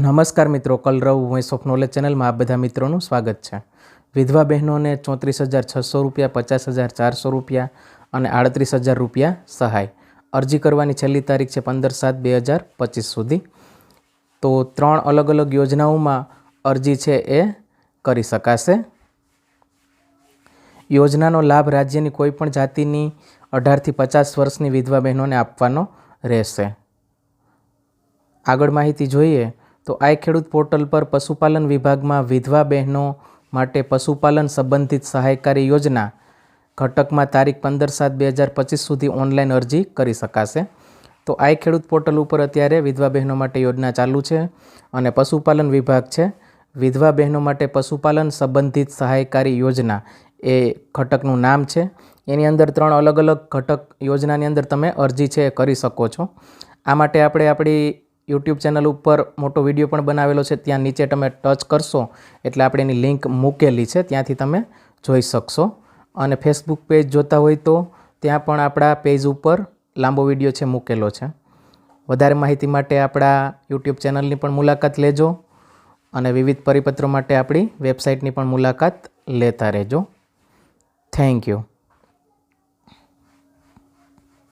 નમસ્કાર મિત્રો, કલરવ voice of knowledge ચેનલમાં આ બધા મિત્રોનું સ્વાગત છે. વિધવા બહેનોને ચોત્રીસ હજાર છસો રૂપિયા, પચાસ હજાર ચારસો રૂપિયા અને આડત્રીસ હજાર રૂપિયા સહાય. અરજી કરવાની છેલ્લી તારીખ છે પંદર સાત બે હજાર પચીસ સુધી. તો ત્રણ અલગ અલગ યોજનાઓમાં અરજી છે એ કરી શકાશે. યોજનાનો લાભ રાજ્યની કોઈપણ જાતિની અઢારથી પચાસ વર્ષની વિધવા બહેનોને આપવાનો રહેશે. આગળ માહિતી જોઈએ તો આઈ ખેડૂત પોર્ટલ પર પશુપાલન વિભાગમાં વિધવા બહેનો માટે પશુપાલન સંબંધિત સહાયકારી યોજના ઘટકમાં તારીખ પંદર સાત બે હજાર પચીસ સુધી ઓનલાઈન અરજી કરી શકાશે. તો આઈ ખેડૂત પોર્ટલ ઉપર અત્યારે વિધવા બહેનો માટે યોજના ચાલુ છે અને પશુપાલન વિભાગ છે. વિધવા બહેનો માટે પશુપાલન સંબંધિત સહાયકારી યોજના એ ઘટકનું નામ છે. એની અંદર ત્રણ અલગ અલગ ઘટક યોજનાની અંદર તમે અરજી છે કરી શકો છો. આ માટે આપણે આપણી યુટ્યુબ ચેનલ ઉપર મોટો વીડિયો પણ બનાવેલો છે. ત્યાં નીચે તમે ટચ કરશો એટલે આપણે એની લિંક મૂકેલી છે. ત્યાંથી તમે જોઈ શકશો. અને ફેસબુક પેજ જોતા હોય તો ત્યાં પણ આપણા પેજ ઉપર લાંબો વીડિયો છે મૂકેલો છે. વધારે માહિતી માટે આપણા યુટ્યુબ ચેનલની પણ મુલાકાત લેજો અને વિવિધ પરિપત્રો માટે આપણી વેબસાઇટની પણ મુલાકાત લેતા રહેજો. Thank you